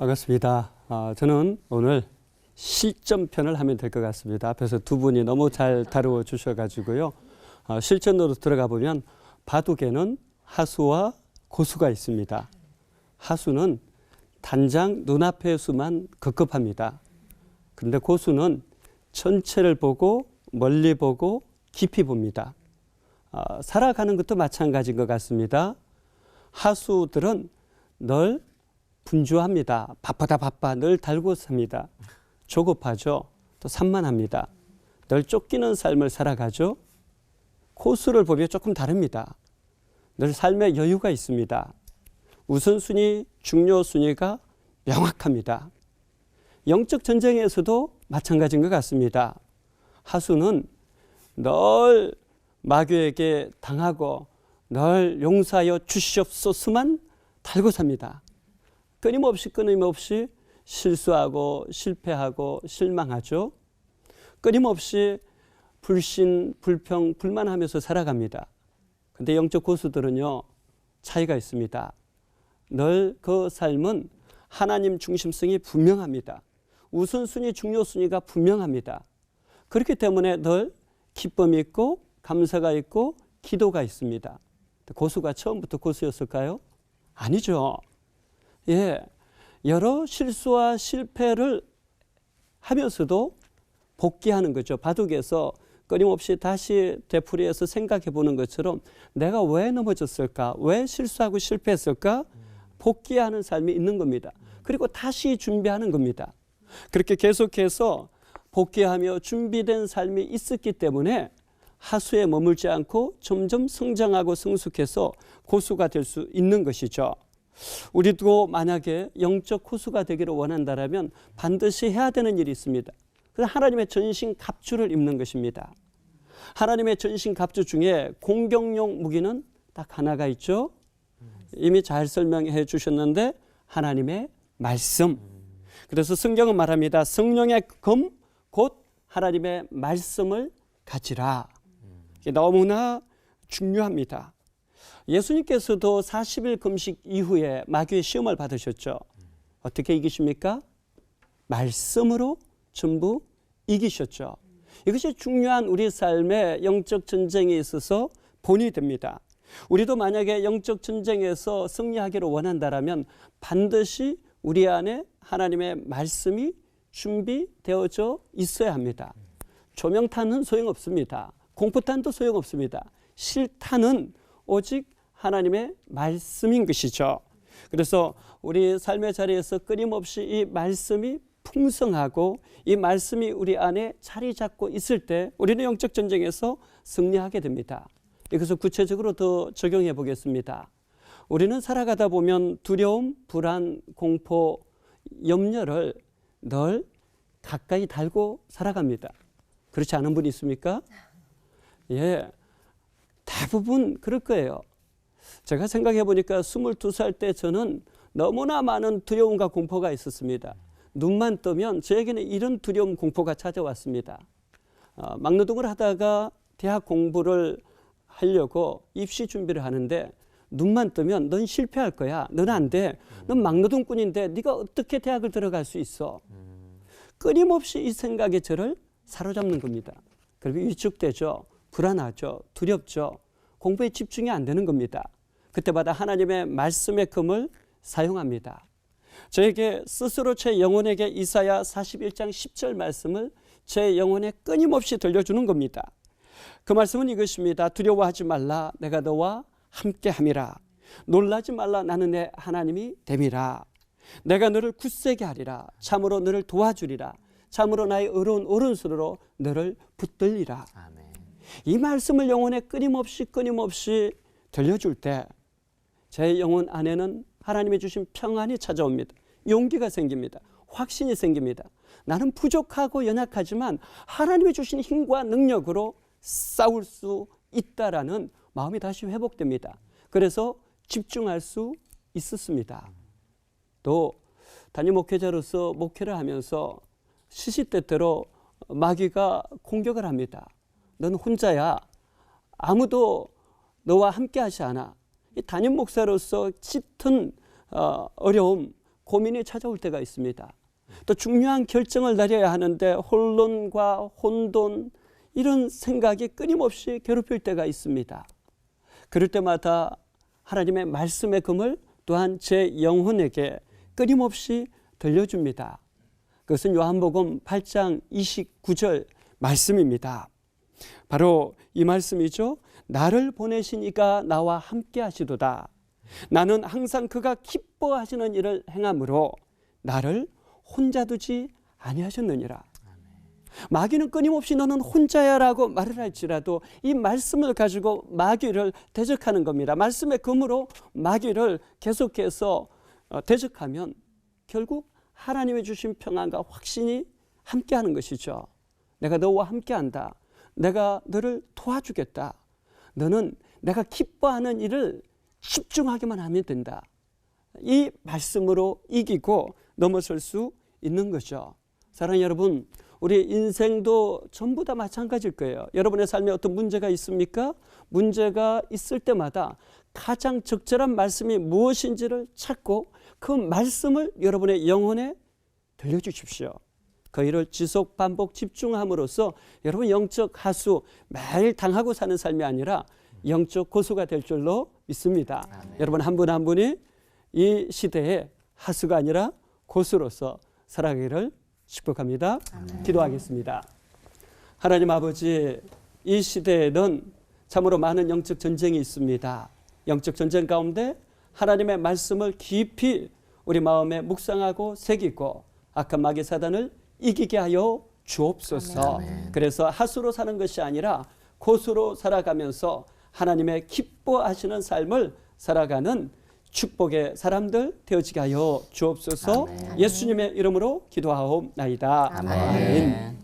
반갑습니다. 아, 저는 오늘 실전편을 하면 될 것 같습니다. 앞에서 두 분이 너무 잘 다루어 주셔가지고요. 아, 실전으로 들어가 보면 바둑에는 하수와 고수가 있습니다. 하수는 단장 눈앞의 수만 급급합니다. 그런데 고수는 전체를 보고 멀리 보고 깊이 봅니다. 아, 살아가는 것도 마찬가지인 것 같습니다. 하수들은 늘 분주합니다. 바쁘다 바빠 늘 달고 삽니다. 조급하죠. 또 산만합니다. 늘 쫓기는 삶을 살아가죠. 코스를 보면 조금 다릅니다. 늘 삶에 여유가 있습니다. 우선순위, 중요순위가 명확합니다. 영적 전쟁에서도 마찬가지인 것 같습니다. 하수는 늘 마귀에게 당하고 늘 용서하여 주시옵소서만 달고 삽니다. 끊임없이 끊임없이 실수하고 실패하고 실망하죠. 끊임없이 불신, 불평, 불만하면서 살아갑니다. 근데 영적 고수들은요, 차이가 있습니다. 늘 그 삶은 하나님 중심성이 분명합니다. 우선순위, 중요순위가 분명합니다. 그렇기 때문에 늘 기쁨이 있고 감사가 있고 기도가 있습니다. 고수가 처음부터 고수였을까요? 아니죠. 예, 여러 실수와 실패를 하면서도 복귀하는 거죠. 바둑에서 끊임없이 다시 되풀이해서 생각해 보는 것처럼 내가 왜 넘어졌을까? 왜 실수하고 실패했을까? 복귀하는 삶이 있는 겁니다. 그리고 다시 준비하는 겁니다. 그렇게 계속해서 복귀하며 준비된 삶이 있었기 때문에 하수에 머물지 않고 점점 성장하고 성숙해서 고수가 될 수 있는 것이죠. 우리도 만약에 영적 고수가 되기를 원한다면 반드시 해야 되는 일이 있습니다. 그 하나님의 전신 갑주를 입는 것입니다. 하나님의 전신 갑주 중에 공격용 무기는 딱 하나가 있죠. 이미 잘 설명해 주셨는데 하나님의 말씀. 그래서 성경은 말합니다. 성령의 검 곧 하나님의 말씀을 가지라. 너무나 중요합니다. 예수님께서도 40일 금식 이후에 마귀의 시험을 받으셨죠. 어떻게 이기십니까? 말씀으로 전부 이기셨죠. 이것이 중요한 우리 삶의 영적 전쟁에 있어서 본이 됩니다. 우리도 만약에 영적 전쟁에서 승리하기를 원한다면 반드시 우리 안에 하나님의 말씀이 준비되어져 있어야 합니다. 조명탄은 소용없습니다. 공포탄도 소용없습니다. 실탄은 오직 하나님의 말씀인 것이죠. 그래서 우리 삶의 자리에서 끊임없이 이 말씀이 풍성하고 이 말씀이 우리 안에 자리 잡고 있을 때 우리는 영적 전쟁에서 승리하게 됩니다. 이것을 구체적으로 더 적용해 보겠습니다. 우리는 살아가다 보면 두려움, 불안, 공포, 염려를 늘 가까이 달고 살아갑니다. 그렇지 않은 분이 있습니까? 예. 대부분 그럴 거예요. 제가 생각해 보니까 22살 때 저는 너무나 많은 두려움과 공포가 있었습니다. 눈만 뜨면 저에게는 이런 두려움, 공포가 찾아왔습니다. 어, 막노동을 하다가 대학 공부를 하려고 입시 준비를 하는데 눈만 뜨면 넌 실패할 거야. 넌 안 돼. 넌 막노동꾼인데 네가 어떻게 대학을 들어갈 수 있어. 끊임없이 이 생각이 저를 사로잡는 겁니다. 그리고 위축되죠. 불안하죠. 두렵죠. 공부에 집중이 안 되는 겁니다. 그때마다 하나님의 말씀의 금을 사용합니다. 저에게 스스로 제 영혼에게 이사야 41장 10절 말씀을 제 영혼에 끊임없이 들려주는 겁니다. 그 말씀은 이것입니다. 두려워하지 말라. 내가 너와 함께 함이라. 놀라지 말라. 나는 내 하나님이 됨이라. 내가 너를 굳세게 하리라. 참으로 너를 도와주리라. 참으로 나의 의로운 오른손으로 너를 붙들리라. 아멘. 이 말씀을 영혼에 끊임없이 끊임없이 들려줄 때 제 영혼 안에는 하나님이 주신 평안이 찾아옵니다. 용기가 생깁니다. 확신이 생깁니다. 나는 부족하고 연약하지만 하나님이 주신 힘과 능력으로 싸울 수 있다라는 마음이 다시 회복됩니다. 그래서 집중할 수 있었습니다. 또 단임 목회자로서 목회를 하면서 시시때때로 마귀가 공격을 합니다. 넌 혼자야. 아무도 너와 함께 하지 않아. 이 담임 목사로서 짙은 어, 어려움, 고민이 찾아올 때가 있습니다. 또 중요한 결정을 내려야 하는데 혼론과 혼돈 이런 생각이 끊임없이 괴롭힐 때가 있습니다. 그럴 때마다 하나님의 말씀의 금을 또한 제 영혼에게 끊임없이 들려줍니다. 그것은 요한복음 8장 29절 말씀입니다. 바로 이 말씀이죠. 나를 보내신 이가 나와 함께 하시도다. 나는 항상 그가 기뻐하시는 일을 행함으로 나를 혼자 두지 아니하셨느니라. 마귀는 끊임없이 너는 혼자야라고 말을 할지라도 이 말씀을 가지고 마귀를 대적하는 겁니다. 말씀의 금으로 마귀를 계속해서 어, 대적하면 결국 하나님의 주신 평안과 확신이 함께하는 것이죠. 내가 너와 함께한다. 내가 너를 도와주겠다. 너는 내가 기뻐하는 일을 집중하기만 하면 된다. 이 말씀으로 이기고 넘어설 수 있는 거죠. 사랑하는 여러분, 우리 인생도 전부 다 마찬가지일 거예요. 여러분의 삶에 어떤 문제가 있습니까? 문제가 있을 때마다 가장 적절한 말씀이 무엇인지를 찾고 그 말씀을 여러분의 영혼에 들려주십시오. 그 일을 지속 반복 집중함으로써 여러분 영적 하수 매일 당하고 사는 삶이 아니라 영적 고수가 될 줄로 믿습니다. 여러분 한 분한 분이 이 시대의 하수가 아니라 고수로서 살아가기를 축복합니다. 기도하겠습니다. 하나님 아버지 이 시대에는 참으로 많은 영적 전쟁이 있습니다. 영적 전쟁 가운데 하나님의 말씀을 깊이 우리 마음에 묵상하고 새기고 악한 마귀 사단을 이기게 하여 주옵소서. 그래서 하수로 사는 것이 아니라 고수로 살아가면서 하나님의 기뻐하시는 삶을 살아가는 축복의 사람들 되어지게 하여 주옵소서. 예수님의 이름으로 기도하옵나이다. 아멘. 아멘.